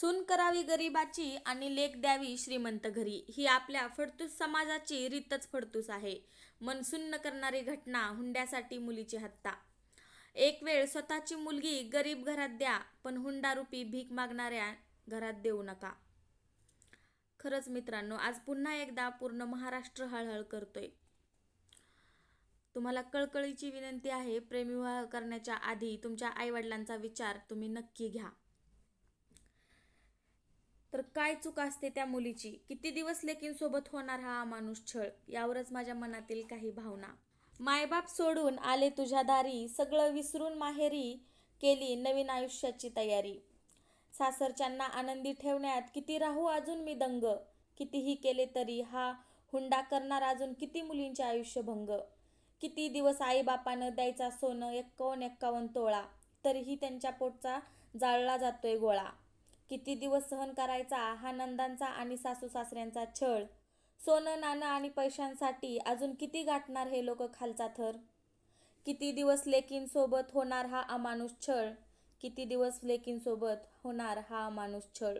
सून करावी गरिबाची आणि लेख द्यावी श्रीमंत घरी. ही आपल्या फडतूस समाजाची रीतच फडतूस आहे. मनसुन्न करणारी घटना हुंड्यासाठी मुलीची हत्या. एक वेळ स्वतःची मुलगी गरीब घरात द्या पण हुंडारूपी भीक मागणाऱ्या घरात देऊ नका. खरंच मित्रांनो आज पुन्हा एकदा पूर्ण महाराष्ट्र हळहळ करतोय. तुम्हाला कळकळीची विनंती आहे प्रेमविवाह करण्याच्या आधी तुमच्या आईवडिलांचा विचार तुम्ही नक्की घ्या. काय चूक असते त्या मुलीची? किती दिवस लेकींसोबत होणार हा माणूस छळ? यावरच माझ्या मनातील काही भावना. मायबाप सोडून आले तुझ्या दारी सगळं विसरून माहेरी केली नवीन आयुष्याची तयारी. सासरच्यांना आनंदी ठेवण्यात किती राहू अजून मी दंग? कितीही केले तरी हा हुंडा करणार अजून किती मुलींचे आयुष्य भंग? किती दिवस आईबापानं द्यायचा सोनं एक्कावन्न एक्कावन्न तोळा तरीही त्यांच्या पोटचा जाळला जातोय गोळा. किती दिवस सहन करायचा हा नंदांचा आणि सासू सासऱ्यांचा छळ. सोनं नाणं आणि पैशांसाठी अजून किती गाठणार हे लोक खालचा थर? किती दिवस लेकींसोबत होणार हा अमानुष छळ? किती दिवस लेकींसोबत होणार हा अमानुष छळ?